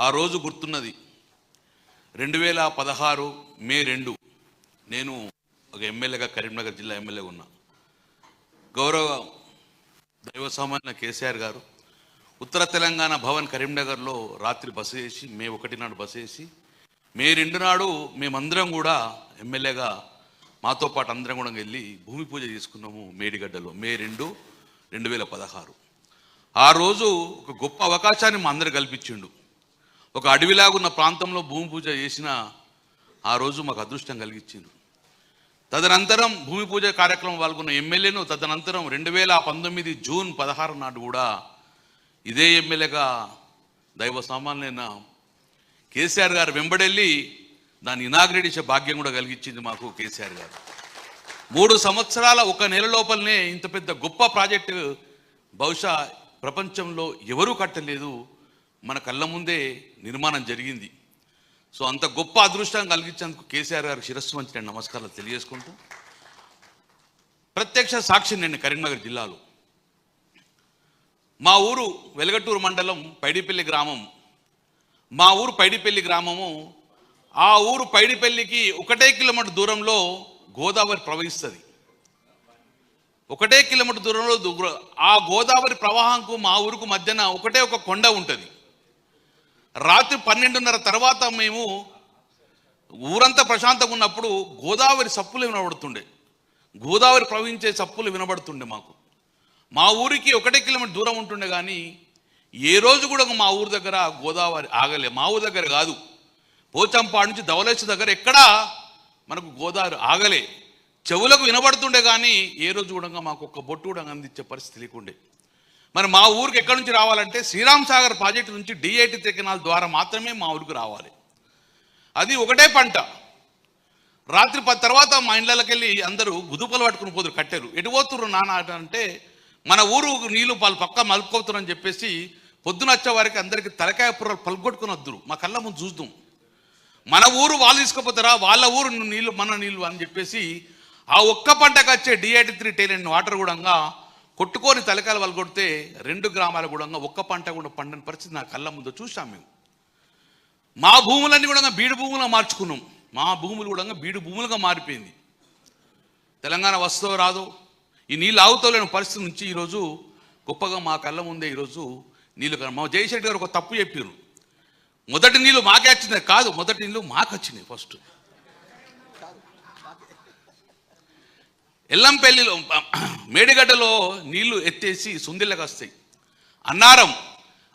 ఆ రోజు గుర్తున్నది. రెండు వేల పదహారు మే రెండు. నేను ఒక ఎమ్మెల్యేగా కరీంనగర్ జిల్లా ఎమ్మెల్యేగా ఉన్నా. గౌరవ దైవ సామాన్య కేసీఆర్ గారు ఉత్తర తెలంగాణ భవన్ కరీంనగర్లో రాత్రి బస చేసి మే ఒకటి నాడు బస చేసి మే రెండు నాడు మేమందరం కూడా ఎమ్మెల్యేగా మాతో పాటు అందరం కూడా వెళ్ళి భూమి పూజ చేసుకున్నాము మేడిగడ్డలో. మే రెండు రెండు వేల పదహారు. ఆ రోజు ఒక గొప్ప అవకాశాన్ని మా అందరు కల్పించిండు. ఒక అడవిలాగున్న ప్రాంతంలో భూమి పూజ చేసిన ఆ రోజు మాకు అదృష్టం కలిగించింది తదనంతరం భూమి పూజ కార్యక్రమం పాల్గొన్న ఎమ్మెల్యేను తదనంతరం రెండు వేల పంతొమ్మిది జూన్ పదహారు నాడు కూడా ఇదే ఎమ్మెల్యేగా దైవ సామాన్యైన కేసీఆర్ గారు వెంబడెళ్ళి దాన్ని ఇనాగ్రేట్ చేసే భాగ్యం కూడా కలిగించింది మాకు కేసీఆర్ గారు. మూడు సంవత్సరాల ఒక నెల లోపలనే ఇంత పెద్ద గొప్ప ప్రాజెక్టు బహుశా ప్రపంచంలో ఎవరూ కట్టలేదు. మన కళ్ళ ముందే నిర్మాణం జరిగింది. సో అంత గొప్ప అదృష్టం కలిగించేందుకు కేసీఆర్ గారికి శిరస్సు మంచి నేను నమస్కారాలు తెలియజేసుకుంటూ ప్రత్యక్ష సాక్షి నేను కరీంనగర్ జిల్లాలో. మా ఊరు వెలగటూరు మండలం పైడిపల్లి గ్రామం. మా ఊరు పైడిపల్లి గ్రామము ఆ ఊరు పైడిపల్లికి ఒకటే కిలోమీటర్ దూరంలో గోదావరి ప్రవహిస్తుంది. ఒకటే కిలోమీటర్ దూరంలో దూర- ఆ గోదావరి ప్రవాహంకు మా ఊరుకు మధ్యన ఒకటే ఒక కొండ ఉంటుంది. రాత్రి పన్నెండున్నర తర్వాత మేము ఊరంతా ప్రశాంతంగా ఉన్నప్పుడు గోదావరి సప్పులు వినబడుతుండే. గోదావరి ప్రవహించే సప్పులు వినబడుతుండే మాకు. మా ఊరికి ఒకటే కిలోమీటర్ దూరం ఉంటుండే కానీ ఏ రోజు కూడా మా ఊరు దగ్గర గోదావరి ఆగలే. మా ఊరు దగ్గర కాదు. పోచంపాడు నుంచి ధవలేశ్వర దగ్గర ఎక్కడా మనకు గోదావరి ఆగలే. చెవులకు వినబడుతుండే కానీ ఏ రోజు కూడా మాకు ఒక్క బొట్టు కూడా అందించే పరిస్థితి లేకుండే. మరి మా ఊరికి ఎక్కడి నుంచి రావాలంటే శ్రీరామ్ సాగర్ ప్రాజెక్టు నుంచి డిఐటి తెకనాల ద్వారా మాత్రమే మా ఊరికి రావాలి. అది ఒకటే పంట. రాత్రి పది తర్వాత మా ఇండ్లకి వెళ్ళి అందరూ గుదుపలు పట్టుకుని పోదురు కట్టారు ఎటు పోతురు నాన్న అంటే మన ఊరు నీళ్ళు వాళ్ళు పక్క మలుపుకోతురని చెప్పేసి పొద్దున వచ్చే వారికి అందరికీ తలకాయ పుర్రలు పలుగొట్టుకుని వద్దురు. మా కళ్ళ ముందు చూద్దాం. మన ఊరు వాళ్ళు తీసుకుపోతారా? వాళ్ళ ఊరు నీళ్ళు మన నీళ్ళు అని చెప్పేసి ఆ ఒక్క పంటకు వచ్చే డిఐటి త్రీ టైలెంట్ వాటర్ కూడా కొట్టుకొని తలకాయలు వాళ్ళు కొడితే రెండు గ్రామాల కూడా ఒక్క పంట కూడా పండని పరిస్థితి నా కళ్ళ ముందు చూసాం మేము. మా భూములన్నీ కూడా బీడు భూములుగా మార్చుకున్నాం. మా భూములు కూడా బీడు భూములుగా మారిపోయింది. తెలంగాణ వస్తుందో రాదో ఈ నీళ్ళు ఆగుతలేని పరిస్థితి నుంచి ఈరోజు గొప్పగా మా కళ్ళ ముందే ఈరోజు నీళ్ళు మా జయశెట్టి గారు ఒక తప్పు చెప్పారు మొదటి నీళ్ళు మాకే వచ్చినాయి కాదు మొదటి నీళ్ళు మాకు వచ్చినాయి ఫస్ట్. ఎల్లంపల్లిలో మేడిగడ్డలో నీళ్ళు ఎత్తేసి సుందిళ్ళకి వస్తాయి. అన్నారం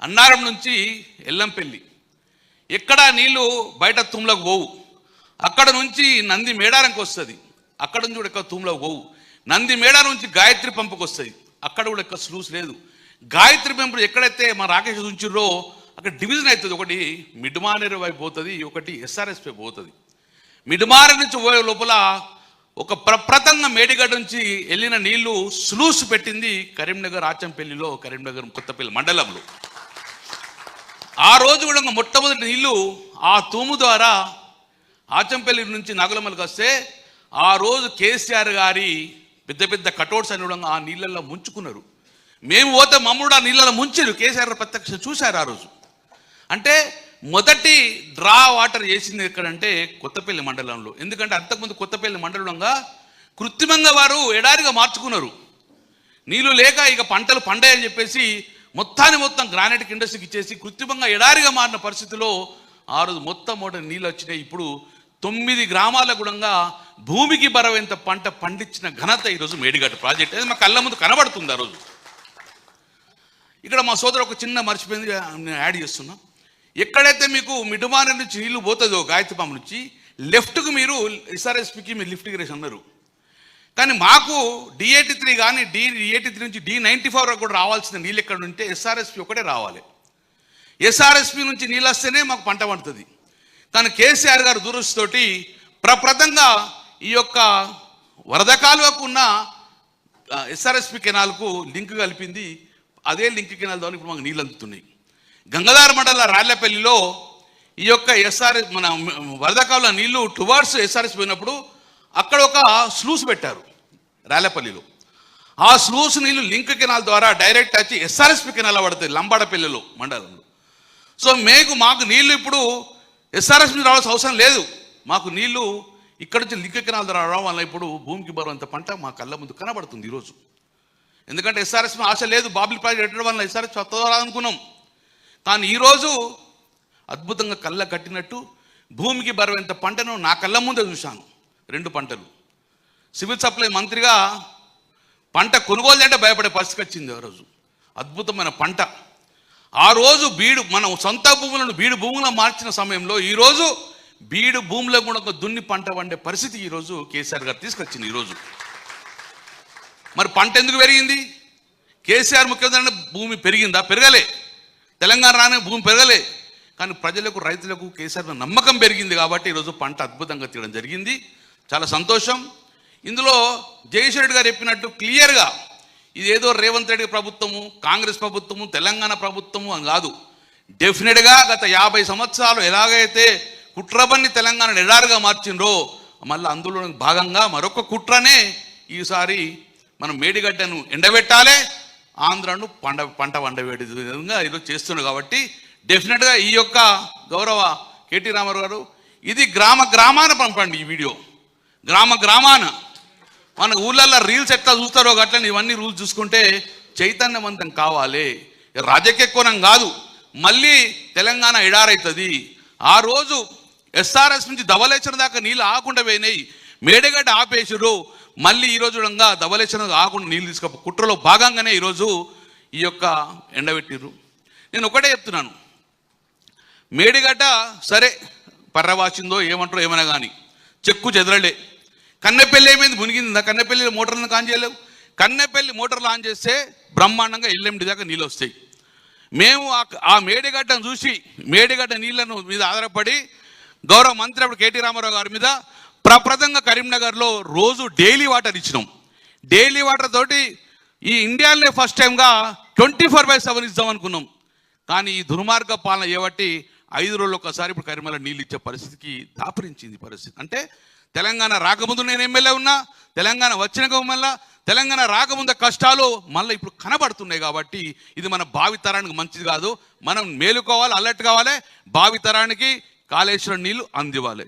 అన్నారం నుంచి ఎల్లంపల్లి. ఎక్కడ నీళ్ళు బయట తుమ్లకు పోవు. అక్కడ నుంచి నంది మేడారంకి వస్తుంది. అక్కడ నుంచి కూడా ఎక్కడ తుమ్లకు పోవు. నంది మేడారం నుంచి గాయత్రి పంపుకు వస్తుంది. అక్కడ కూడా ఎక్కడ స్లూస్ లేదు. గాయత్రి పంపు ఎక్కడైతే మా రాకేష్ ఉంచిర్రో అక్కడ డివిజన్ అవుతుంది. ఒకటి మిడ్మానేరు వైపు పోతుంది ఒకటి ఎస్ఆర్ఎస్ వైపు పోతుంది. మిడ్మార నుంచి పోయే లోపల ఒక ప్రప్రతంగా మేడిగడ్డ నుంచి వెళ్ళిన నీళ్ళు స్లూస్ పెట్టింది కరీంనగర్ ఆచంపల్లిలో కరీంనగర్ కొత్తపల్లి మండలంలో. ఆ రోజు కూడా మొట్టమొదటి నీళ్ళు ఆ తూము ద్వారా ఆచంపల్లి నుంచి నాగులమలకి వస్తే ఆ రోజు కేసీఆర్ గారి పెద్ద పెద్ద కటౌట్స్ అని కూడా ఆ నీళ్ళల్లో ముంచుకున్నారు. మేము పోతే మమ్ముడు ఆ నీళ్ళలో ముంచారు కేసీఆర్ ప్రత్యక్ష చూశారు ఆ రోజు. అంటే మొదటి డ్రా వాటర్ చేసింది ఎక్కడంటే కొత్తపల్లి మండలంలో. ఎందుకంటే అంతకుముందు కొత్తపల్లి మండలంగా కృత్రిమంగా వారు ఎడారిగా మార్చుకున్నారు. నీళ్ళు లేక ఇక పంటలు పండాయని చెప్పేసి మొత్తాన్ని మొత్తం గ్రానైట్ ఇండస్ట్రీకి ఇచ్చేసి కృత్రిమంగా ఎడారిగా మారిన పరిస్థితిలో ఆ రోజు మొత్తం మూట నీళ్ళు వచ్చినాయి. ఇప్పుడు తొమ్మిది గ్రామాల గుణంగా భూమికి బరవెంత పంట పండించిన ఘనత ఈరోజు మేడిగడ్డ ప్రాజెక్ట్. అది మా కళ్ళ ముందు కనబడుతుంది ఆ రోజు. ఇక్కడ మా సోదరు ఒక చిన్న మర్చిపోయింది నేను యాడ్ చేస్తున్నా. ఎక్కడైతే మీకు మిడుమాన నుంచి నీళ్ళు పోతుందో గాయత్రి పాము నుంచి లెఫ్ట్కు మీరు ఎస్ఆర్ఎస్పికి మీరు లిఫ్ట్ గిరేసి అన్నారు. కానీ మాకు డి త్రీ కానీ డి ఎయిటీ త్రీ నుంచి డి నైంటీ ఫోర్ కూడా రావాల్సిన నీళ్ళు ఎక్కడ ఉంటే ఎస్ఆర్ఎస్పి ఒకటే రావాలి. ఎస్ఆర్ఎస్పి నుంచి నీళ్ళు వస్తేనే మాకు పంట పండుతుంది. కానీ కేసీఆర్ గారు దురదృష్టితోటి ప్రప్రదంగా ఈ యొక్క వరద కాలువకు ఉన్న ఎస్ఆర్ఎస్పి కెనాల్కు లింక్ కలిపింది. అదే లింక్ కెనాల్ ద్వారా ఇప్పుడు మాకు నీళ్ళు అందుతున్నాయి. గంగాధార మండల రాళ్ళపల్లిలో ఈ యొక్క ఎస్ఆర్ఎస్ మన వరదకాల నీళ్ళు టువార్డ్స్ ఎస్ఆర్ఎస్ పోయినప్పుడు అక్కడ ఒక స్లూస్ పెట్టారు రాళ్ళపల్లిలో. ఆ స్లూస్ నీళ్ళు లింక్ కెనాల్ ద్వారా డైరెక్ట్ వచ్చి ఎస్ఆర్ఎస్పి కెనాల్ పడుతుంది లంబాడపల్లిలో మండలంలో. సో మేము మాకు నీళ్ళు ఇప్పుడు ఎస్ఆర్ఎస్ నుంచి రావాల్సిన అవసరం లేదు. మాకు నీళ్ళు ఇక్కడ నుంచి లింక కెనాల్ ద్వారా రావడం వల్ల ఇప్పుడు భూమికి బరువంత పంట మా కళ్ళ ముందు కనబడుతుంది ఈరోజు. ఎందుకంటే ఎస్ఆర్ఎస్ ఆశ లేదు. బాబుల్ ప్రాజెక్ట్ పెట్టడం వల్ల ఎస్ఆర్ఎస్ అనుకున్నాం తాను ఈరోజు అద్భుతంగా కళ్ళ కట్టినట్టు భూమికి బరువెంత పంటను నా కళ్ళ ముందే చూశాను. రెండు పంటలు. సివిల్ సప్లై మంత్రిగా పంట కొనుగోలు అంటే భయపడే పరిస్థితి వచ్చింది ఆ రోజు. అద్భుతమైన పంట. ఆ రోజు బీడు మనం సొంత భూములను బీడు భూములను మార్చిన సమయంలో ఈరోజు బీడు భూమిలో కూడా ఒక దున్ని పంట వండే పరిస్థితి ఈరోజు కేసీఆర్ గారు తీసుకొచ్చింది ఈరోజు మరి పంట ఎందుకు పెరిగింది? కేసీఆర్ ముఖ్యమంత్రి భూమి పెరిగిందా? పెరగలే. తెలంగాణ రాని భూమి పెరగలే. కానీ ప్రజలకు రైతులకు కేసీఆర్ నమ్మకం పెరిగింది కాబట్టి ఈరోజు పంట అద్భుతంగా తీయడం జరిగింది. చాలా సంతోషం. ఇందులో జగదీశ్వర రెడ్డి గారు చెప్పినట్టు క్లియర్గా ఇదేదో రేవంత్ రెడ్డి ప్రభుత్వము కాంగ్రెస్ ప్రభుత్వము తెలంగాణ ప్రభుత్వము అని కాదు. డెఫినెట్గా గత యాభై సంవత్సరాలు ఎలాగైతే కుట్రబన్ని తెలంగాణ నిడారుగా మార్చిండ్రో మళ్ళీ అందులో భాగంగా మరొక కుట్రనే ఈసారి మనం మేడిగడ్డను ఎండబెట్టాలి. ఆంధ్రను పంట పంట వండవేడి విధంగా ఈరోజు చేస్తున్నారు కాబట్టి డెఫినెట్గా ఈ యొక్క గౌరవ కేటీ రామారావు గారు ఇది గ్రామ గ్రామాన పంపండి ఈ వీడియో. గ్రామ గ్రామాన. మన ఊళ్ళల్లో రీల్స్ ఎట్లా చూస్తారో అట్లా ఇవన్నీ రూల్స్ చూసుకుంటే చైతన్యవంతం కావాలి. రాజకీయ కోణం కాదు. మళ్ళీ తెలంగాణ ఎడారైతుంది. ఆ రోజు ఎస్ఆర్ఎస్ నుంచి ధవలేశ్వరం దాకా నీళ్ళు ఆకుండా పోయినాయి. మేడగడ్డ ఆపేసారు మళ్ళీ ఈ రోజు దవలేసిన ఆకుండా నీళ్ళు తీసుకపో కుట్రలో భాగంగానే ఈరోజు ఈ యొక్క ఎండబెట్టిర్రు నేను ఒకటే చెప్తున్నాను. మేడిగడ్డ సరే పర్రవాసిందో ఏమంటారో ఏమైనా కానీ చెక్కు చెదరలే. కన్నెపల్లి ఏమైంది? మునిగిందా? కన్నెపల్లి మోటార్లను ఆన్ చేయలేవు? కన్నెపల్లి మోటార్లు ఆన్ చేస్తే బ్రహ్మాండంగా ఎల్లెండి దాకా నీళ్ళు వస్తాయి. మేము ఆ- ఆ మేడిగడ్డను చూసి మేడిగడ్డ నీళ్ళను మీద ఆధారపడి గౌరవ మంత్రి అప్పుడు కేటీ రామారావు గారి మీద ప్రప్రదంగా కరీంనగర్లో రోజు డైలీ వాటర్ ఇచ్చినాం. డైలీ వాటర్ తోటి ఈ ఇండియాలోనే ఫస్ట్ టైంగా ట్వంటీ ఫోర్ బై సెవెన్ ఇద్దాం అనుకున్నాం. కానీ ఈ దుర్మార్గ పాలన చేపట్టి ఐదు రోజులు ఒకసారి ఇప్పుడు కరీంనగర్ నీళ్ళు ఇచ్చే పరిస్థితికి దాపరించింది పరిస్థితి. అంటే తెలంగాణ రాకముందు నేను ఎమ్మెల్యే ఉన్నా తెలంగాణ వచ్చిన మళ్ళా తెలంగాణ రాకముందు కష్టాలు మళ్ళీ ఇప్పుడు కనబడుతున్నాయి కాబట్టి ఇది మన భావితరానికి మంచిది కాదు. మనం మేలుకోవాలి అలర్ట్ కావాలి. భావితరానికి కాళేశ్వరం నీళ్ళు అందివ్వాలి.